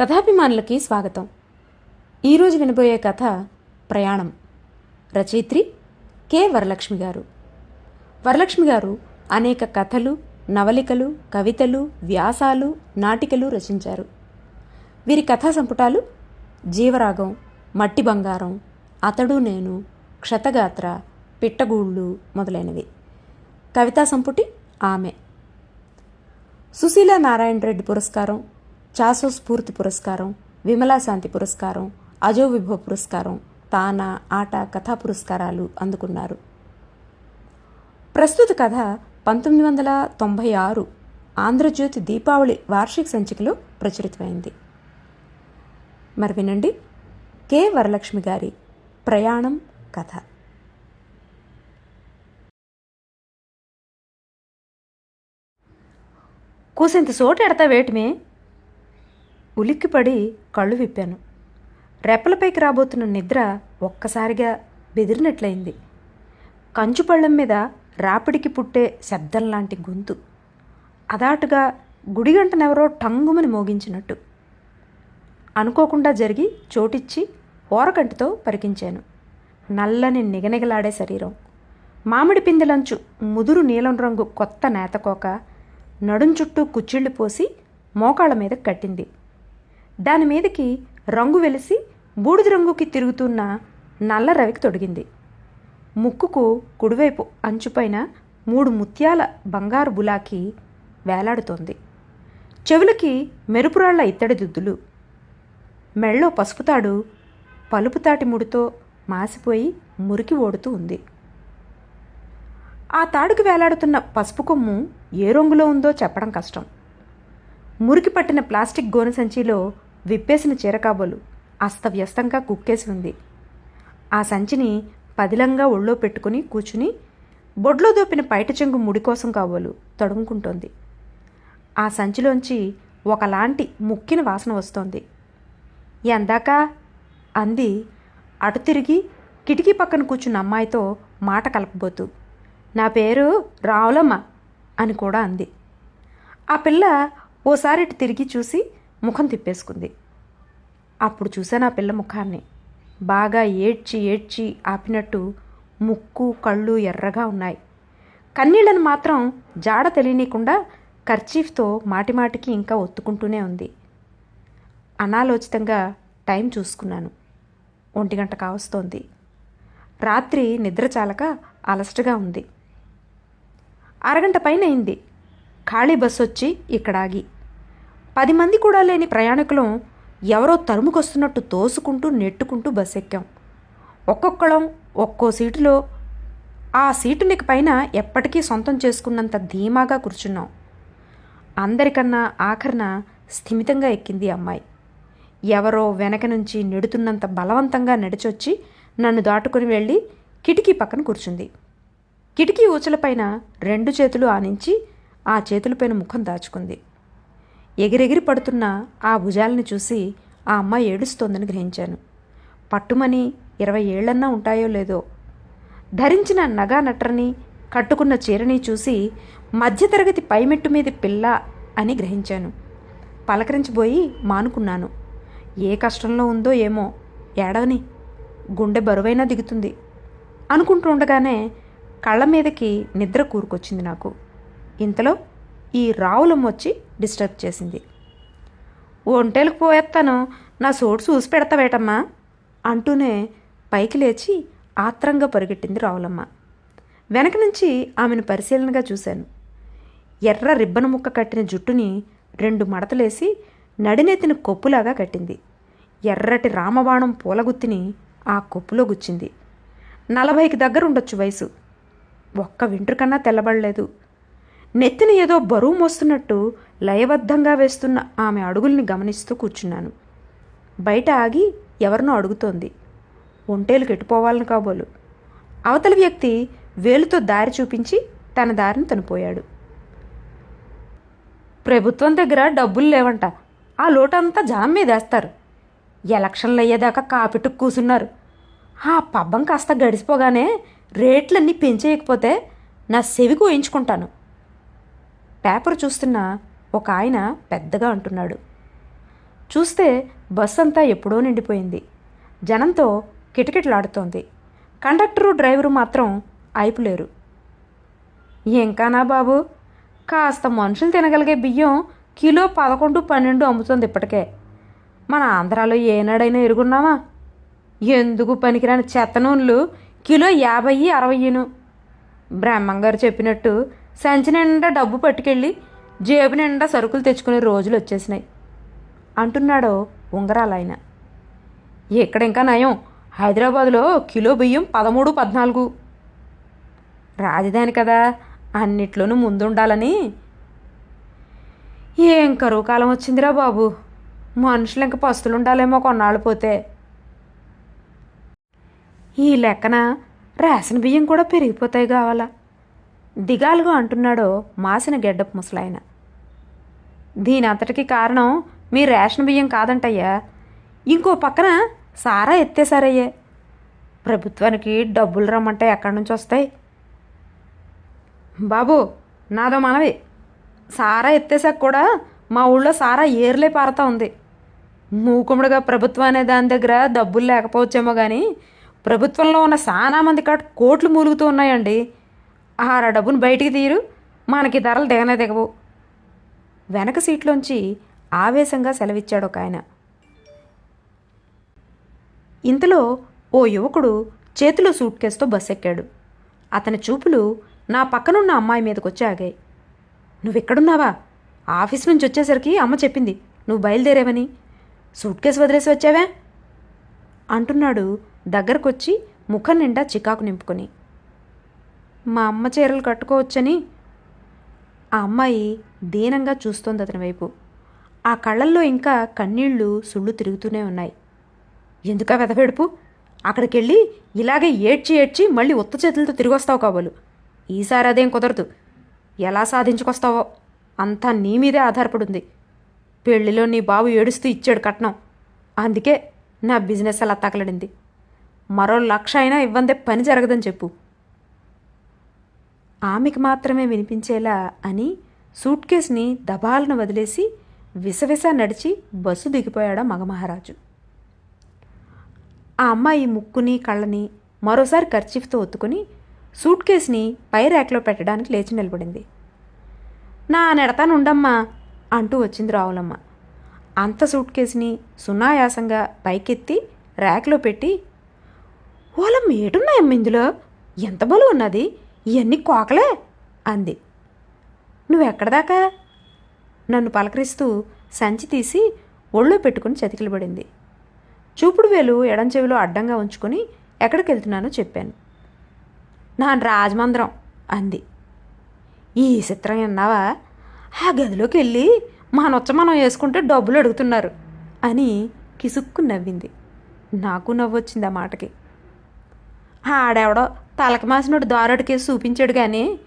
కథాభిమానులకి స్వాగతం. ఈరోజు వినబోయే కథ ప్రయాణం. రచయిత్రి కె. వరలక్ష్మి గారు. వరలక్ష్మి గారు అనేక కథలు నవలికలు కవితలు వ్యాసాలు నాటికలు రచించారు. వీరి కథా సంపుటాలు జీవరాగం మట్టి బంగారం అతడు నేను క్షతగాత్ర పిట్టగూళ్ళు మొదలైనవి. కవితా సంపుటి ఆమె. సుశీల నారాయణ రెడ్డి పురస్కారం చాసో స్ఫూర్తి పురస్కారం విమలా శాంతి పురస్కారం అజో విభో పురస్కారం తానా ఆట కథా పురస్కారాలు అందుకున్నారు. ప్రస్తుత కథ పంతొమ్మిది వందల తొంభై ఆరు ఆంధ్రజ్యోతి దీపావళి వార్షిక సంచికలో ప్రచురితమైంది. మరి వినండి కె వరలక్ష్మి గారి ప్రయాణం కథ. కూసింత సోటు ఎడతా వేటిమే ఉలిక్కిపడి కళ్ళు విప్పాను. రెప్పలపైకి రాబోతున్న నిద్ర ఒక్కసారిగా బెదిరినట్లయింది. కంచుపళ్ళం మీద రాపిడికి పుట్టే శబ్దం లాంటి గొంతు. అదాటుగా గుడిగంటనెవరో టంగుమని మోగించినట్టు. అనుకోకుండా జరిగి చోటిచ్చి ఓరకంటితో పరికించాను. నల్లని నిగనిగలాడే శరీరం. మామిడి పిందెలంచు ముదురు నీలం రంగు కొత్త నేతకోక నడుం చుట్టూ కుచ్చిళ్ళు పోసి మోకాళ్ళ మీద కట్టింది. దాని మీదకి రంగు వెలిసి బూడిద రంగుకి తిరుగుతున్న నల్ల రవికి తొడిగింది. ముక్కుకు కుడివైపు అంచుపైన మూడు ముత్యాల బంగారు బులాకి వేలాడుతోంది. చెవులకి మెరుపురాళ్ళ ఇత్తడి దుద్దులు. మెళ్ళో పసుపుతాడు పలుపుతాటి ముడితో మాసిపోయి మురికి ఓడుతూ ఉంది. ఆ తాడుకు వేలాడుతున్న పసుపు కొమ్ము ఏ రంగులో ఉందో చెప్పడం కష్టం. మురికి పట్టిన ప్లాస్టిక్ గోనె సంచిలో విప్పేసిన చీరకాబోలు అస్తవ్యస్తంగా కుక్కేసి ఉంది. ఆ సంచిని పదిలంగా ఒళ్ళో పెట్టుకుని కూర్చుని బొడ్లో దోపిన పైట చెంగు ముడి కోసం కాబోలు తడుముకుంటోంది. ఆ సంచిలోంచి ఒకలాంటి ముక్కిన వాసన వస్తోంది. ఎందాక? అంది. అటు తిరిగి కిటికీ పక్కన కూర్చున్న అమ్మాయితో మాట కలపబోతూ నా పేరు రావులమ్మ అని కూడా అంది. ఆ పిల్ల ఓసారి ఇటు తిరిగి చూసి ముఖం తిప్పేసుకుంది. అప్పుడు చూశాను ఆ పిల్ల ముఖాన్ని. బాగా ఏడ్చి ఏడ్చి ఆపినట్టు ముక్కు కళ్ళు ఎర్రగా ఉన్నాయి. కన్నీళ్ళను మాత్రం జాడ తెలియనీయకుండా కర్చీఫ్తో మాటిమాటికి ఇంకా ఒత్తుకుంటూనే ఉంది. అనాలోచితంగా టైం చూసుకున్నాను. ఒంటి గంట కావస్తోంది. రాత్రి నిద్ర చాలక అలసటగా ఉంది. అరగంట పైన అయింది. ఖాళీ బస్సు వచ్చి ఇక్కడ ఆగి పది మంది కూడా లేని ప్రయాణికులం ఎవరో తరుముకొస్తున్నట్టు తోసుకుంటూ నెట్టుకుంటూ బస్ ఎక్కాం ఒక్కొక్కళం ఒక్కో సీటులో. ఆ సీటునికి పైన ఎప్పటికీ సొంతం చేసుకున్నంత ధీమాగా కూర్చున్నాం. అందరికన్నా ఆఖరిన స్థిమితంగా ఎక్కింది అమ్మాయి. ఎవరో వెనక నుంచి నెడుతున్నంత బలవంతంగా నడిచొచ్చి నన్ను దాటుకుని వెళ్ళి కిటికీ పక్కన కూర్చుంది. కిటికీ ఊచలపైన రెండు చేతులు ఆనించి ఆ చేతులపైన ముఖం దాచుకుంది. ఎగిరెగిరి పడుతున్న ఆ భుజాలని చూసి ఆ అమ్మాయి ఏడుస్తోందని గ్రహించాను. పట్టుమని ఇరవై ఏళ్ళన్నా ఉంటాయో లేదో. ధరించిన నగా నటరని కట్టుకున్న చీరని చూసి మధ్యతరగతి పైమెట్టు మీద పిల్ల అని గ్రహించాను. పలకరించబోయి మానుకున్నాను. ఏ కష్టంలో ఉందో ఏమో. ఏడవని. గుండె బరువైనా దిగుతుంది. అనుకుంటూ ఉండగానే కళ్ళ మీదకి నిద్ర కూరుకొచ్చింది నాకు. ఇంతలో ఈ రావులం వచ్చి డిస్టర్బ్ చేసింది. ఒంటేలకు పోయేస్తాను నా సోటు చూసి పెడతావేటమ్మా? అంటూనే పైకి లేచి ఆత్రంగా పరిగెట్టింది రావులమ్మ. వెనక నుంచి ఆమెను పరిశీలనగా చూశాను. ఎర్ర రిబ్బన ముక్క కట్టిన జుట్టుని రెండు మడతలేసి నడినెత్తిన కొప్పులాగా కట్టింది. ఎర్రటి రామబాణం పూలగుత్తిని ఆ కొప్పులో గుచ్చింది. నలభైకి దగ్గర ఉండొచ్చు వయసు. ఒక్క వెంట్రుకన్నా తెల్లబడలేదు. నెత్తిన ఏదో బరువు మోస్తున్నట్టు లయబద్ధంగా వేస్తున్న ఆమె అడుగుల్ని గమనిస్తూ కూర్చున్నాను. బయట ఆగి ఎవరినో అడుగుతోంది. ఒంటేలు కెట్టుపోవాలని కాబోలు. అవతలి వ్యక్తి వేలుతో దారి చూపించి తన దారిని తనిపోయాడు. ప్రభుత్వం దగ్గర డబ్బులు లేవంట. ఆ లోటంతా జామ్ మీదేస్తారు ఎలక్షన్లు అయ్యేదాకా కాపెట్టుకు కూసున్నారు. ఆ పబ్బం కాస్త గడిచిపోగానే రేట్లన్నీ పెంచేయకపోతే నా సెవికి కోయించుకుంటాను పేపర్ చూస్తున్న ఒక ఆయన పెద్దగా అంటున్నాడు. చూస్తే బస్ అంతా ఎప్పుడో నిండిపోయింది. జనంతో కిటకిటలాడుతోంది. కండక్టరు డ్రైవరు మాత్రం అయిపులేరు. ఇంకానా బాబు? కాస్త మనుషులు తినగలిగే బియ్యం కిలో పదకొండు పన్నెండు అమ్ముతుంది ఇప్పటికే. మన ఆంధ్రాలో ఏనాడైనా ఎరుగున్నామా? ఎందుకు పనికిరాని చెత్త నూనెలు కిలో యాభై అరవైను? బ్రహ్మంగారు చెప్పినట్టు సంచి నిండా డబ్బు పట్టుకెళ్ళి జేబు నిండా సరుకులు తెచ్చుకునే రోజులు వచ్చేసినాయి. అంటున్నాడు ఉంగరాలాయన. ఇక్కడ ఇంకా నయం? హైదరాబాదులో కిలో బియ్యం పదమూడు పద్నాలుగు. రాజధాని కదా అన్నిట్లోనూ ముందుండాలని. ఏం కరువు కాలం వచ్చిందిరా బాబు? మనుషులు ఇంక పస్తులు ఉండాలేమో కొన్నాళ్ళు పోతే. ఈ లెక్కన రేషన్ బియ్యం కూడా పెరిగిపోతాయి కావాలా? దిగాలుగా అంటున్నాడో మాసిన గెడ్డపు ముసలాయన. దీని అంతటికి కారణం మీ రేషన్ బియ్యం కాదంటయ్యా. ఇంకో పక్కన సారా ఎత్తేసారయ్యే ప్రభుత్వానికి డబ్బులు రమ్మంటే ఎక్కడి నుంచి వస్తాయి? బాబు నాదో మనవి. సారా ఎత్తేసాక కూడా మా ఊళ్ళో సారా ఏర్లే పారుతా ఉంది. మూకుముడుగా ప్రభుత్వం అనే దాని దగ్గర డబ్బులు లేకపోవచ్చేమో కానీ ప్రభుత్వంలో ఉన్న చాలా మంది కాడ కోట్లు మూలుగుతూ ఉన్నాయండి. ఆ డబ్బును బయటికి తీయరు మనకి ధరలు దిగనే దిగవు. వెనక సీట్లోంచి ఆవేశంగా సెలవిచ్చాడు ఒక ఆయన. ఇంతలో ఓ యువకుడు చేతిలో సూట్ కేసుతో బస్ ఎక్కాడు అతని చూపులు నా పక్కనున్న అమ్మాయి మీదకొచ్చి ఆగాయి. నువ్వెక్కడున్నావా? ఆఫీస్ నుంచి వచ్చేసరికి అమ్మ చెప్పింది నువ్వు బయలుదేరేవని. సూట్ కేసు వదిలేసి వచ్చావే? అంటున్నాడు దగ్గరకొచ్చి ముఖం నిండా చికాకు నింపుకొని. మా అమ్మ చీరలు కట్టుకోవచ్చని. ఆ అమ్మాయి దీనంగా చూస్తోంది అతని వైపు. ఆ కళ్ళల్లో ఇంకా కన్నీళ్ళు సుళ్ళు తిరుగుతూనే ఉన్నాయి. ఎందుకా వెదవెడుపు? అక్కడికెళ్ళి ఇలాగే ఏడ్చి ఏడ్చి మళ్ళీ ఉత్త చేతులతో తిరిగి వస్తావు కాబోలు. ఈసారి అదేం కుదరదు. ఎలా సాధించుకొస్తావో? అంతా నీ మీదే ఆధారపడింది. పెళ్ళిలో నీ బాబు ఏడుస్తూ ఇచ్చాడు కట్నం. అందుకే నా బిజినెస్ అలా తగలడింది. మరో లక్ష అయినా ఇవ్వందే పని జరగదని చెప్పు. ఆమెకి మాత్రమే వినిపించేలా అని సూట్ కేసుని దబాలను వదిలేసి విసవిస నడిచి బస్సు దిగిపోయాడా మగమహారాజు. ఆ అమ్మాయి ముక్కుని కళ్ళని మరోసారి ఖర్చీఫ్తో ఒత్తుకుని సూట్ కేసుని పై ర్యాక్లో పెట్టడానికి లేచి నిలబడింది. నా నెడతానుండమ్మా అంటూ వచ్చింది రావులమ్మ. అంత సూట్ కేసుని సునాయాసంగా పైకెత్తి ర్యాక్లో పెట్టి ఓలమ్మ ఏటున్నాయమ్మ ఇందులో? ఎంత బలు ఉన్నది? ఇవన్నీ కోకలే అంది. నువ్వెక్కడదాకా? నన్ను పలకరిస్తూ సంచి తీసి ఒళ్ళో పెట్టుకుని చతికిలు పడింది చూపుడు వేలు ఎడం చెవిలో అడ్డంగా ఉంచుకొని ఎక్కడికి వెళ్తున్నానో చెప్పాను. నా రాజమందిరం అంది. ఈ చిత్రం విన్నావా? ఆ గదిలోకి వెళ్ళి మా మనం వేసుకుంటే డబ్బులు అడుగుతున్నారు అని కిసుక్కు నవ్వింది. నాకు నవ్వొచ్చింది ఆ మాటకి. ఆడెవడో తలకి మాసినోడు చూపించాడు కానీ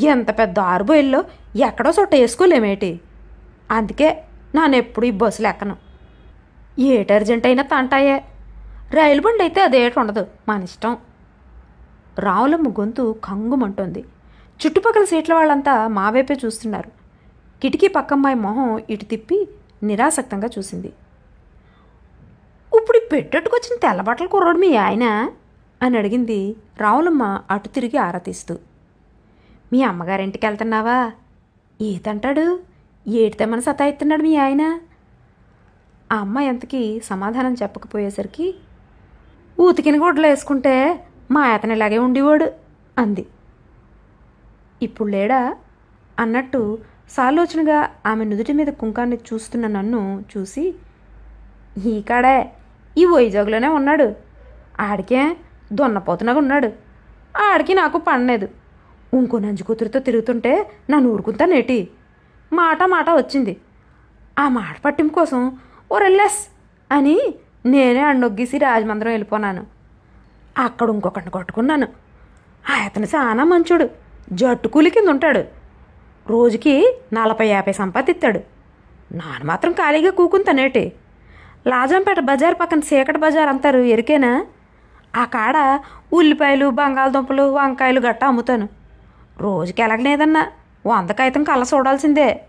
ఎంత పెద్ద ఆరుబోయిల్లో ఎక్కడో చోట వేసుకోలేమేటి? అందుకే నానెప్పుడు ఈ బస్సులు ఎక్కను ఏ టర్జెంట్ అయినా తంటాయే. రైలు బండి అయితే అదేటి ఉండదు మన ఇష్టం. రావులమ్మ గొంతు కంగుమంటుంది. చుట్టుపక్కల సీట్ల వాళ్ళంతా మా వైపే చూస్తున్నారు. కిటికీ పక్కమ్మాయి మొహం ఇటు తిప్పి నిరాసక్తంగా చూసింది. ఇప్పుడు పెట్టట్టుకొచ్చిన తెల్లబట్టలు కుర్రోడు మీ ఆయన? అని అడిగింది రావులమ్మ అటు తిరిగి ఆరాతీస్తూ మీ అమ్మగారింటికి వెళ్తున్నావా? ఏతంటాడు ఏటితేమని సతాయిస్తున్నాడు మీ ఆయన. ఆ అమ్మాయి ఎంతకి సమాధానం చెప్పకపోయేసరికి ఊతికిన గుడ్డలు వేసుకుంటే మా అతను ఇలాగే ఉండేవాడు అంది. ఇప్పుడు లేడా? అన్నట్టు సాలోచనగా ఆమె నుదుటి మీద కుంకాన్ని చూస్తున్న నన్ను చూసి ఈ కాడే ఈ వైజాగ్లోనే ఉన్నాడు. ఆడికే దొన్నపోతునగా ఉన్నాడు. ఆడికి నాకు పడలేదు ఇంకో నంజుకూతురితో తిరుగుతుంటే నన్ను ఊరుకుంటా నేటి. మాట మాట వచ్చింది. ఆ మాట పట్టింపు కోసం ఓ రెల్లెస్ అని నేనే అన్నొగ్గేసి రాజమందిరం వెళ్ళిపోనాను. అక్కడ ఇంకొకటిని కొట్టుకున్నాను. అతను చాలా మంచోడు. జట్టు కూలి కింద ఉంటాడు. రోజుకి నలభై యాభై సంపాదిస్తాడు నాన్న మాత్రం ఖాళీగా కూకుంటానేటి లాజంపేట బజార్ పక్కన చీకటి బజార్ అంటారు ఎరికేనా? ఆ కాడ ఉల్లిపాయలు బంగాళదుంపలు వంకాయలు గట్టా అమ్ముతాను. రోజుకి ఎలాగనేదన్నా వంద కాగితం కళ్ళ చూడాల్సిందే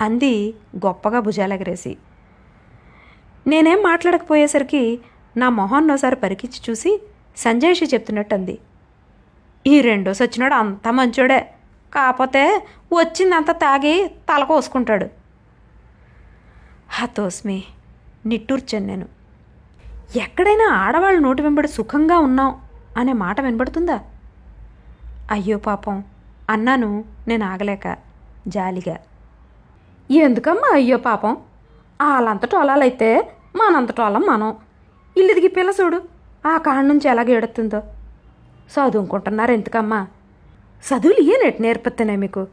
అంది గొప్పగా భుజాలు ఎగరేసి. నేనేం మాట్లాడకపోయేసరికి నా మొహాన్ని ఒకసారి పరికించి చూసి సంజయ్షి చెప్తున్నట్టు అంది ఈ రెండో సచ్చినాడు అంత మంచోడే కాకపోతే వచ్చిందంత తాగి తల కోసుకుంటాడు. హతోస్మి నిట్టూర్చాను నేను. ఎక్కడైనా ఆడవాళ్ళ నోటి వెంబడి సుఖంగా ఉన్నాం అనే మాట వినబడుతుందా? అయ్యో పాపం అన్నాను నేను ఆగలేక జాలిగా. ఎందుకమ్మా అయ్యో పాపం? వాళ్ళంతటి వాళ్ళైతే మనంతటి వాళ్ళం మనం. ఇల్లుదిగి పిల్ల చూడు ఆ కాడ నుంచి ఎలాగ ఎడుతుందో చదువుకుంటున్నారు ఎందుకమ్మా? చదువులు ఏ నెట్ నేర్పుతున్నాయి మీకు?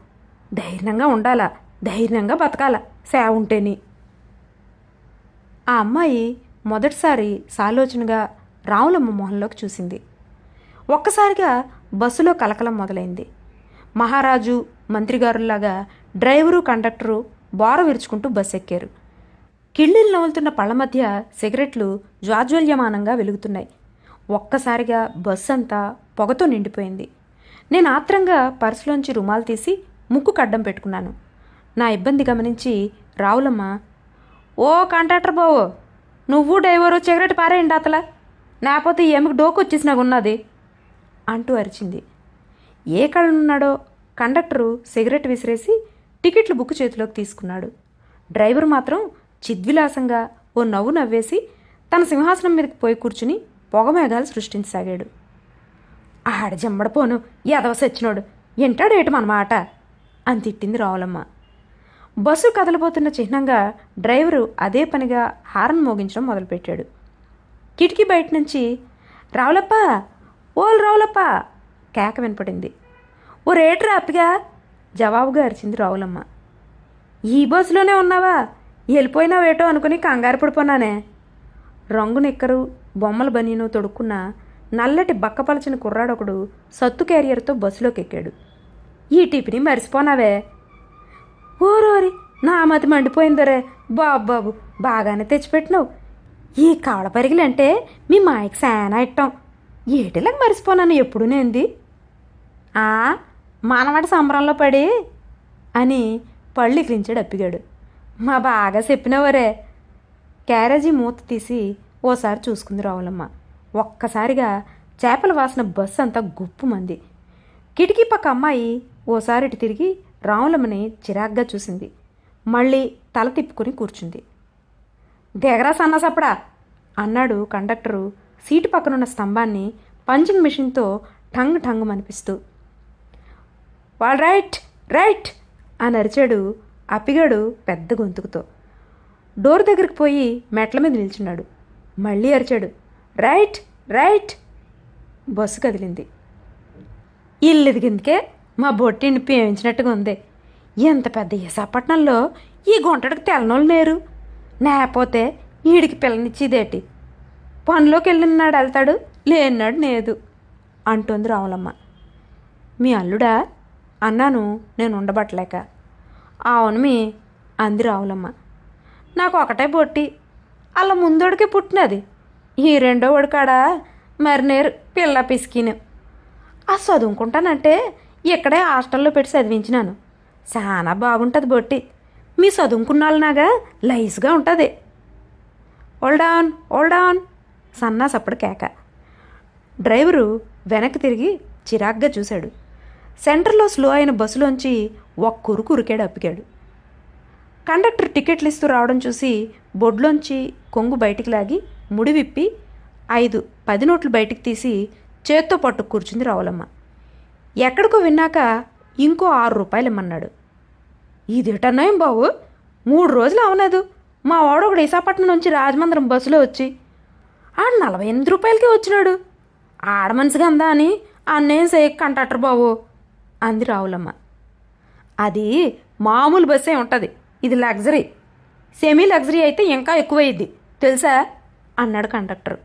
ధైర్యంగా ఉండాలా? ధైర్యంగా బతకాల? సేవ ఉంటేని. ఆ అమ్మాయి మొదటిసారి సాలోచనగా రావులమ్మ మొహంలోకి చూసింది. ఒక్కసారిగా బస్సులో కలకలం మొదలైంది. మహారాజు మంత్రిగారులాగా డ్రైవరు కండక్టరు బోర విరుచుకుంటూ బస్సు ఎక్కారు కిళ్ళిలు నవ్వులుతున్న పళ్ళ మధ్య సిగరెట్లు జ్వాజ్వల్యమానంగా వెలుగుతున్నాయి. ఒక్కసారిగా బస్సు అంతా పొగతో నిండిపోయింది. నేను ఆత్రంగా పర్సులోంచి రుమాలు తీసి ముక్కు కడ్డం పెట్టుకున్నాను. నా ఇబ్బంది గమనించి రావులమ్మ ఓ కాంట్రాక్టర్ బావు నువ్వు డ్రైవరు సిగరెట్ పారేయండి అతల. లేకపోతే ఏమికి డోకు వచ్చేసినాగున్నది అంటూ అరిచింది. ఏ కళనున్నాడో కండక్టరు సిగరెట్ విసిరేసి టికెట్లు బుక్ చేతిలోకి తీసుకున్నాడు. డ్రైవర్ మాత్రం చిద్విలాసంగా ఓ నవ్వు నవ్వేసి తన సింహాసనం మీదకి పోయి కూర్చుని పొగమేఘాలు సృష్టించసాగాడు. ఆడ జమ్మడపోను ఎదవ సచ్చినోడు ఎంటాడేటి మన మాట? అని తిట్టింది రావులమ్మ. బస్సు కదలబోతున్న చిహ్నంగా డ్రైవరు అదే పనిగా హారన్ మోగించడం మొదలుపెట్టాడు. కిటికీ బయట నుంచి రావులప్ప ఓల్ రావులప్ప. కేక వినపడింది. ఓ రేటు అప్పిగా? జవాబుగా అరిచింది రావులమ్మ. ఈ బస్సులోనే ఉన్నావా? వెళ్ళిపోయినావేటో అనుకుని కంగారు పడిపోనానే రంగు నిక్కరు బొమ్మల బనీను తొడుక్కున్న నల్లటి బక్కపలచిన కుర్రాడొకడు సత్తు క్యారియర్తో బస్సులోకి ఎక్కాడు ఈ టిఫిని మరిసిపోనావే. ఓరోరి నా మతి మండిపోయిందరే. బాబు బాబు బాగానే తెచ్చిపెట్టినావు. ఈ కావడ పరిగిలంటే మీ మాయకి శానా ఇట్టం. ఏటిలకు మరిసిపోనాను ఎప్పుడు నేంది? ఆ మానవాడి సంబరంలో పడి అని పళ్ళు ఇకిలించాడు అప్పిగాడు. మా బాగా చెప్పినవరే. క్యారేజీ మూత తీసి ఓసారి చూసుకుంది రావులమ్మ. ఒక్కసారిగా చేపల వాసన బస్సు అంతా గుప్పుమంది కిటికీ పక్క అమ్మాయి ఓసారి ఇటు తిరిగి రావులమ్మని చిరాగ్గా చూసింది. మళ్ళీ తల తిప్పుకొని కూర్చుంది. దిగరా సన్నసప్పుడా! అన్నాడు కండక్టరు సీటు పక్కనున్న స్తంభాన్ని పంచింగ్ మిషన్తో ఠంగ్ ఠంగ్ అనిపిస్తూ వాల్ రైట్ రైట్ అని అరిచాడు అప్పిగాడు పెద్ద గొంతుకుతో. డోర్ దగ్గరికి పోయి మెట్ల మీద నిల్చున్నాడు. మళ్ళీ అరిచాడు రైట్ రైట్ బస్సు కదిలింది. ఇల్లు ఎదిగిందికే మా బొట్టిని పేమించినట్టుగా ఉంది. ఎంత పెద్ద విశాఖపట్నంలో ఈ గుంటడికి తెలనోళ్ళు లేరు. లేకపోతే వీడికి పిల్లనిచ్చేదేటి? పనిలోకి వెళ్ళినాడు వెళ్తాడు. లేనాడు లేదు అంటుంది రావులమ్మ. మీ అల్లుడా అన్నాను నేను ఉండబట్టలేక. అవును మీ అంది రావులమ్మ. నాకు ఒకటే పొట్టి అలా ముందోడికి పుట్టినది. ఈ రెండో ఒడికాడా మరినేరు పిల్ల పిసికిను. ఆ చదువుకుంటానంటే ఇక్కడే హాస్టల్లో పెట్టి చదివించినాను. చాలా బాగుంటుంది బొట్టి. మీ చదువుకున్న వాళ్ళనాగా లైస్గా ఉంటుంది. ఓల్డాన్ ఓల్డాన్ సన్నాసప్పుడు కేక. డ్రైవరు వెనక్కి తిరిగి చిరాగ్గా చూశాడు. సెంటర్లో స్లో అయిన బస్సులోంచి ఒక్కరు కురికాడు అప్పికాడు కండక్టర్ టికెట్లు ఇస్తూ రావడం చూసి బొడ్లోంచి కొంగు బయటికి లాగి ముడి విప్పి ఐదు పది నోట్లు బయటికి తీసి చేత్తో పట్టు కూర్చుంది రావులమ్మ. ఎక్కడికో విన్నాక ఇంకో ఆరు రూపాయలు ఇమ్మన్నాడు. ఇదేటన్నాయం బావు మూడు రోజులు అవలేదు మా వాడు ఒకడు విశాఖపట్నం నుంచి రాజమండ్రం బస్సులో వచ్చి ఆడు నలభై ఎనిమిది రూపాయలకే వచ్చినాడు. ఆడ మనిషిగా అందా అని అన్నేం సేక్ కంటాటర్ బాబు అంది రావులమ్మ. అది మామూలు బస్సే ఉంటుంది. ఇది లగ్జరీ. సెమీ లగ్జరీ అయితే ఇంకా ఎక్కువయ్యిద్ది తెలుసా? అన్నాడు కండక్టర్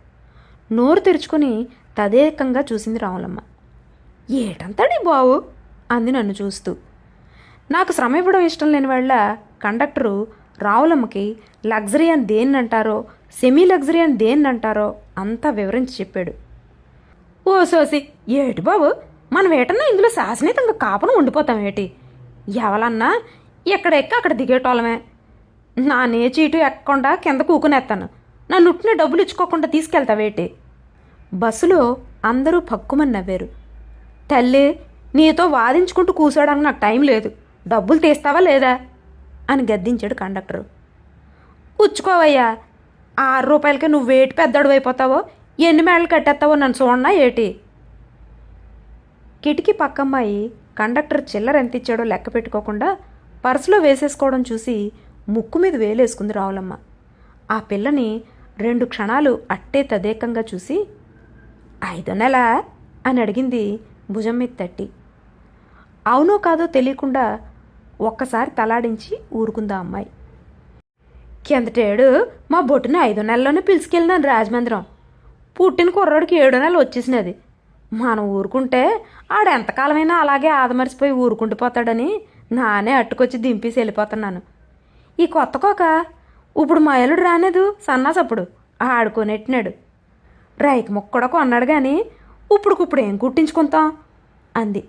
నోరు తెరుచుకొని తదేకంగా చూసింది రావులమ్మ. ఏటంతాడి బావు? అంది నన్ను చూస్తూ. నాకు శ్రమ ఇవ్వడం ఇష్టం లేని వాళ్ళ కండక్టరు రావులమ్మకి లగ్జరీ అని దేన్ని అంటారో సెమీ లగ్జరీ అని దేన్నంటారో అంతా వివరించి చెప్పాడు. ఓ సోసి ఏటి బాబు? మనం ఏటన్నా ఇందులో శాసనీతంగా కాపను ఉండిపోతాం ఏటి? ఎవలన్నా ఎక్కడ ఎక్క అక్కడ దిగేటోళ్ళమే. నా నేచీటు ఎక్కకుండా కింద కూకునేస్తాను నన్ను ఉట్టిన డబ్బులు ఇచ్చుకోకుండా తీసుకెళ్తావేటి బస్సులో అందరూ పక్కుమని నవ్వారు. తల్లి నీతో వాదించుకుంటూ కూర్చోడానికి నాకు టైం లేదు. డబ్బులు తీస్తావా లేదా? అని గద్దించాడు కండక్టరు. పుచ్చుకోవయ్యా ఆరు రూపాయలకి నువ్వేటి పెద్దడు అయిపోతావో? ఎన్ని మేళ్ళు కట్టేస్తావో నన్ను చూడనా ఏటి? కిటికీ పక్కమ్మాయి కండక్టర్ చిల్లర ఎంత ఇచ్చాడో లెక్క పెట్టుకోకుండా పర్సులో వేసేసుకోవడం చూసి ముక్కు మీద వేలేసుకుంది రావులమ్మ. ఆ పిల్లని రెండు క్షణాలు అట్టే తదేకంగా చూసి ఐదో నెల? అని అడిగింది భుజం మీద తట్టి. అవునో కాదో తెలియకుండా ఒక్కసారి తలాడించి ఊరుకుందా అమ్మాయి? కిందటేడు మా బొట్టుని ఐదు నెలల్లోనే పిలుచుకెళ్ళినాను రాజమందిరం. పుట్టిన కుర్రాడికి ఏడు నెలలు వచ్చేసినది. మనం ఊరుకుంటే ఆడు ఎంతకాలమైనా అలాగే ఆదమరిచిపోయి ఊరుకుండిపోతాడని నానే అట్టుకొచ్చి దింపేసి వెళ్ళిపోతున్నాను. ఈ కొత్త కోక ఇప్పుడు మా ఎల్లుడు రానేదు సన్నాసప్పుడు ఆడుకొనెట్టినాడు రైకి మొక్క కూడా కొన్నాడు కానీ ఇప్పుడుకిప్పుడు ఏం కుట్టించుకుంటాం? అంది.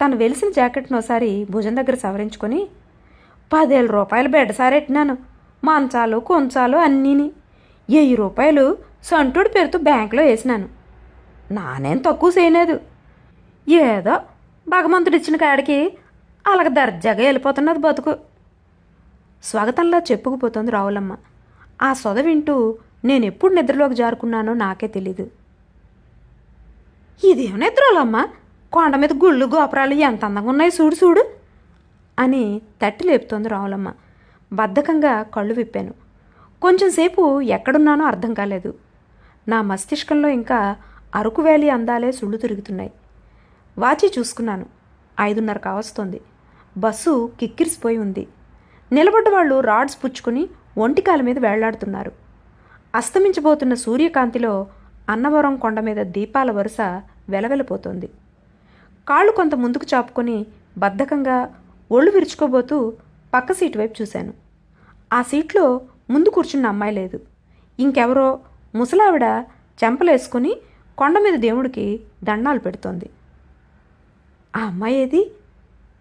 తను వెలిసిన జాకెట్ను ఒకసారి భుజం దగ్గర సవరించుకొని పదేళ్ళ రూపాయలు బెడ్డ సారెట్టినాను. మంచాలు కొంచాలు అన్నీని. వెయ్యి రూపాయలు సంటుడి పేరుతో బ్యాంకులో వేసినాను. నానేం తక్కువ చేయలేదు. ఏదో భగవంతుడు ఇచ్చిన కాడికి అలాగ దర్జాగా వెళ్ళిపోతున్నది బతుకు. స్వాగతంలా చెప్పుకుపోతుంది రావులమ్మ. ఆ సొద వింటూ నేను ఎప్పుడు నిద్రలోకి జారుకున్నానో నాకే తెలీదు. ఇదేం నిద్రలమ్మ? కొండ మీద గుళ్ళు గోపురాలు ఎంత అందంగా ఉన్నాయి చూడు చూడు అని తట్టి లేపుతోంది రావులమ్మ. బద్ధకంగా కళ్ళు విప్పాను. కొంచెంసేపు ఎక్కడున్నానో అర్థం కాలేదు. నా మస్తిష్కంలో ఇంకా అరకు వ్యాలీ అందాలే సుళ్ళు తిరుగుతున్నాయి. వాచి చూసుకున్నాను. ఐదున్నర కావస్తోంది. బస్సు కిక్కిరిసిపోయి ఉంది. నిలబడ్డ వాళ్ళు రాడ్స్ పుచ్చుకుని ఒంటికాల మీద వేళ్ళాడుతున్నారు. అస్తమించబోతున్న సూర్యకాంతిలో అన్నవరం కొండ మీద దీపాల వరుస వెలవెలపోతోంది. కాళ్ళు కొంత ముందుకు చాపుకొని బద్ధకంగా ఒళ్ళు విరుచుకోబోతూ పక్క సీటు వైపు చూశాను. ఆ సీట్లో ముందు కూర్చున్న అమ్మాయి లేదు. ఇంకెవరో ముసలావిడ చెంపలేసుకుని కొండ మీద దేవుడికి దండాలు పెడుతోంది. ఆ అమ్మాయి ఏది?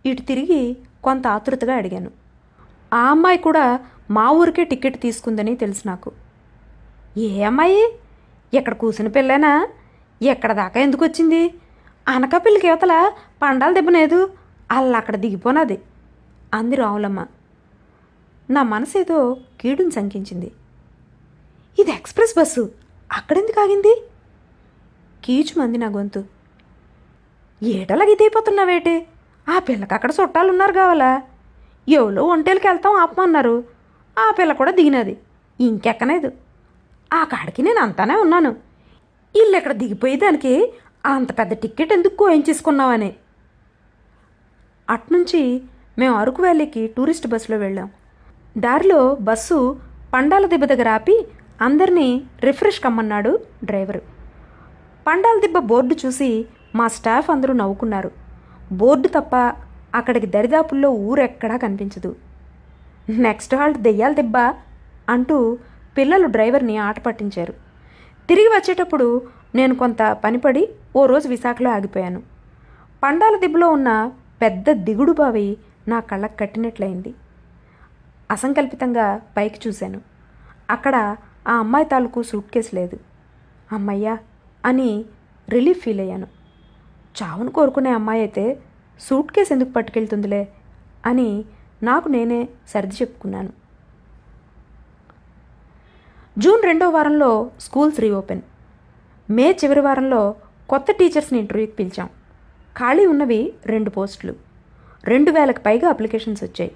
ఇటు తిరిగి కొంత ఆతృతగా అడిగాను. ఆ అమ్మాయి కూడా మా ఊరికే టికెట్ తీసుకుందని తెలుసు నాకు. ఏ అమ్మాయి? ఎక్కడ కూసిన పిల్లేనా ఎక్కడ దాకా ఎందుకు వచ్చింది? అనకాపల్లికి యువతల పండాలు దెబ్బనేదు అల్లా అక్కడ దిగిపోనది. అంది రావులమ్మ. నా మనసు ఏదో కీడుని శంకించింది. ఇది ఎక్స్ప్రెస్ బస్సు. అక్కడెందుకు ఆగింది? కీచుమంది నా గొంతు. ఏటలా గిదైపోతున్నావేటి ఆ పిల్లకి అక్కడ చుట్టాలున్నారు కావాలా? ఎవలో ఒంటేలకి వెళ్తాం ఆపమన్నారు. ఆ పిల్ల కూడా దిగినది. ఇంకెక్కలేదు ఆ కాడికి నేను అంతానే ఉన్నాను. ఇల్లు ఎక్కడ దిగిపోయేదానికి అంత పెద్ద టికెట్ ఎందుకు కోయించేసుకున్నావని? అట్నుంచి మేము అరకు వ్యాలీకి టూరిస్ట్ బస్సులో వెళ్ళాం. దారిలో బస్సు పండాల దిబ్బ దగ్గర ఆపి అందరినీ రిఫ్రెష్ కమ్మన్నాడు డ్రైవరు. పండాల దిబ్బ బోర్డు చూసి మా స్టాఫ్ అందరూ నవ్వుకున్నారు. బోర్డు తప్ప అక్కడికి దరిదాపుల్లో ఊరెక్కడా కనిపించదు. నెక్స్ట్ హాల్ట్ దెయ్యాల దిబ్బ అంటూ పిల్లలు డ్రైవర్ని ఆట పట్టించారు. తిరిగి వచ్చేటప్పుడు నేను కొంత పనిపడి ఓ రోజు విశాఖలో ఆగిపోయాను. పండాల దిబ్బలో ఉన్న పెద్ద దిగుడు బావి నా కళ్ళకు కట్టినట్లయింది. అసంకల్పితంగా పైకి చూశాను. అక్కడ ఆ అమ్మాయి తాలూకు సూట్ కేసు లేదు. అమ్మయ్యా! అని రిలీఫ్ ఫీల్ అయ్యాను. చావును కోరుకునే అమ్మాయి అయితే సూట్ కేసు ఎందుకు పట్టుకెళ్తుందిలే అని నాకు నేనే సర్ది చెప్పుకున్నాను. జూన్ రెండో వారంలో స్కూల్స్ రీఓపెన్. మే చివరి వారంలో కొత్త టీచర్స్ని ఇంటర్వ్యూకి పిలిచాం. ఖాళీ ఉన్నవి రెండు పోస్టులు. రెండు వేలకు పైగా అప్లికేషన్స్ వచ్చాయి.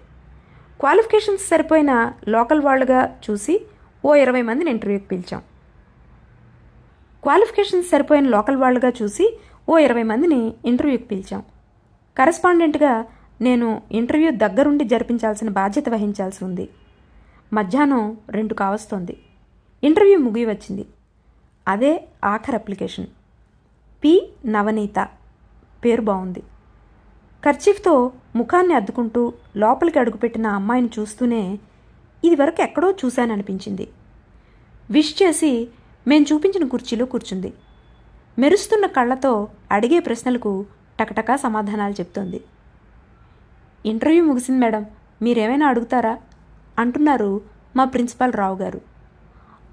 క్వాలిఫికేషన్స్ సరిపోయిన లోకల్ వాళ్ళుగా చూసి ఓ ఇరవై మందిని ఇంటర్వ్యూకి పిలిచాం. క్వాలిఫికేషన్స్ సరిపోయిన లోకల్ వాళ్ళుగా చూసి ఓ ఇరవై మందిని ఇంటర్వ్యూకి పిలిచాం. కరెస్పాండెంట్గా నేను ఇంటర్వ్యూ దగ్గరుండి జరిపించాల్సిన బాధ్యత వహించాల్సి ఉంది. మధ్యాహ్నం రెండు కావస్తోంది. ఇంటర్వ్యూ ముగి వచ్చింది. అదే ఆఖర్ అప్లికేషన్. పి నవనీత. పేరు బాగుంది. కర్చీఫ్తో ముఖాన్ని అద్దుకుంటూ లోపలికి అడుగుపెట్టిన అమ్మాయిని చూస్తూనే ఇదివరకు ఎక్కడో చూశాననిపించింది. విష్ చేసి మేం చూపించిన కుర్చీలో కూర్చుంది. మెరుస్తున్న కళ్ళతో అడిగే ప్రశ్నలకు టకటకా సమాధానాలు చెప్తోంది. ఇంటర్వ్యూ ముగిసింది మేడం. మీరేమైనా అడుగుతారా? అంటున్నారు మా ప్రిన్సిపాల్ రావు గారు.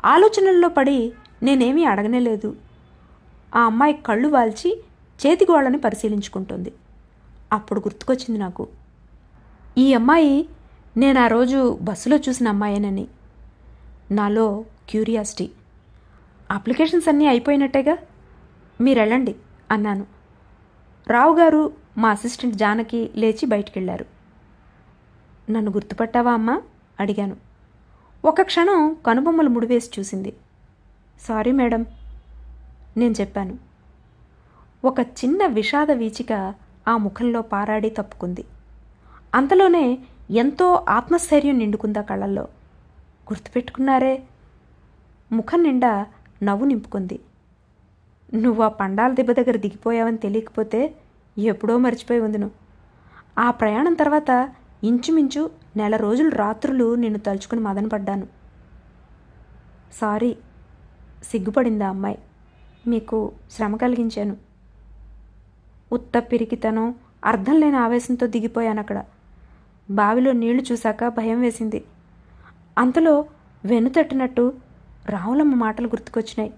ఆలోచనల్లో పడి నేనేమీ అడగనేలేదు ఆ అమ్మాయి కళ్ళు వాల్చి చేతిగోళ్ళని పరిశీలించుకుంటుంది. అప్పుడు గుర్తుకొచ్చింది నాకు. ఈ అమ్మాయి నేను ఆ రోజు బస్సులో చూసిన అమ్మాయేనని. నాలో క్యూరియాసిటీ. అప్లికేషన్స్ అన్నీ అయిపోయినట్టేగా? మీరు వెళ్ళండి అన్నాను. రావు గారు మా అసిస్టెంట్ జానకి లేచి బయటికెళ్ళారు. నన్ను గుర్తుపట్టావా అమ్మా? అడిగాను. ఒక క్షణం కనుబొమ్మలు ముడివేసి చూసింది. సారీ మేడం నేను చెప్పాను. ఒక చిన్న విషాద వీచిక ఆ ముఖంలో పారాడి తప్పుకుంది. అంతలోనే ఎంతో ఆత్మస్థైర్యం నిండుకుందా కళ్ళల్లో. గుర్తుపెట్టుకున్నారే? ముఖం నిండా నవ్వు నింపుకుంది. నువ్వు ఆ పండాల దెబ్బ దగ్గర దిగిపోయావని తెలియకపోతే ఎప్పుడో మర్చిపోయి ఉందును. ఆ ప్రయాణం తర్వాత ఇంచుమించు నెల రోజులు రాత్రులు నిన్ను తలుచుకుని మదనపడ్డాను సారీ సిగ్గుపడిందా అమ్మాయి. మీకు శ్రమ కలిగించాను. ఉత్త పిరికితనం అర్థం లేని ఆవేశంతో దిగిపోయాను అక్కడ. బావిలో నీళ్ళు చూశాక భయం వేసింది. అంతలో వెనుతట్టినట్టు రావులమ్మ మాటలు గుర్తుకొచ్చినాయి.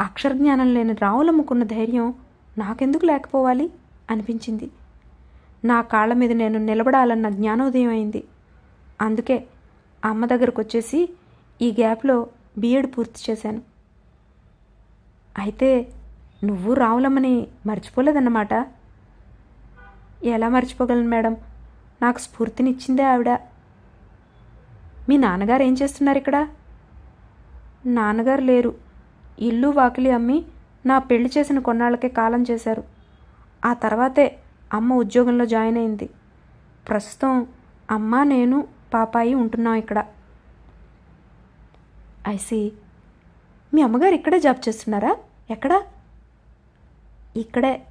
అక్షరజ్ఞానం లేని రావులమ్మకున్న ధైర్యం నాకెందుకు లేకపోవాలి? అనిపించింది. నా కాళ్ళ మీద నేను నిలబడాలన్న జ్ఞానోదయం అయింది. అందుకే అమ్మ దగ్గరకు వచ్చేసి ఈ గ్యాప్లో బీఎడ్ పూర్తి చేశాను. అయితే నువ్వు రావులమ్మని మర్చిపోలేదన్నమాట. ఎలా మర్చిపోగలను మేడం? నాకు స్ఫూర్తినిచ్చిందే ఆవిడ. మీ నాన్నగారు ఏం చేస్తున్నారు ఇక్కడ? నాన్నగారు లేరు. ఇల్లు వాకిలి అమ్మి నా పెళ్ళి చేసిన కొన్నాళ్ళకే కాలం చేశారు. ఆ తర్వాతే అమ్మ ఉద్యోగంలో జాయిన్ అయింది. ప్రస్తుతం అమ్మ నేను పాపాయి ఉంటున్నాం ఇక్కడ. ఐసి మీ అమ్మగారు ఇక్కడే జాబ్ చేస్తున్నారా? ఎక్కడా? ఇక్కడే.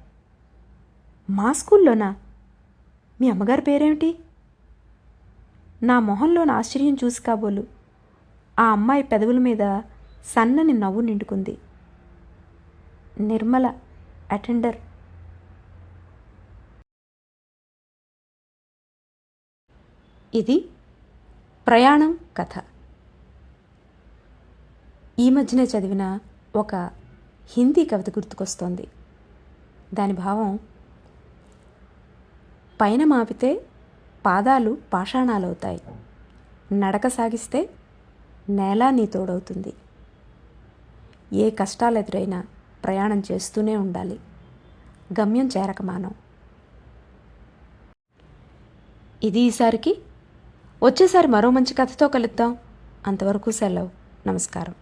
మా స్కూల్లోనా? మీ అమ్మగారి పేరేమిటి? నా మొహంలోని ఆశ్చర్యం చూసి కాబోలు. ఆ అమ్మాయి పెదవుల మీద సన్నని నవ్వు నిండుకుంది. నిర్మల అటెండర్. ఇది ప్రయాణం కథ. ఈ మధ్యనే చదివిన ఒక హిందీ కవిత గుర్తుకొస్తోంది. దాని భావం పైన మాపితే పాదాలు పాషాణాలవుతాయి. నడక సాగిస్తే నేల నీ తోడవుతుంది. ఏ కష్టాలు ఎదురైనా ప్రయాణం చేస్తూనే ఉండాలి. గమ్యం చేరక మానం ఇది ఈసారికి. వచ్చేసారి మరో మంచి కథతో కలుద్దాం. అంతవరకు సెలవు. నమస్కారం.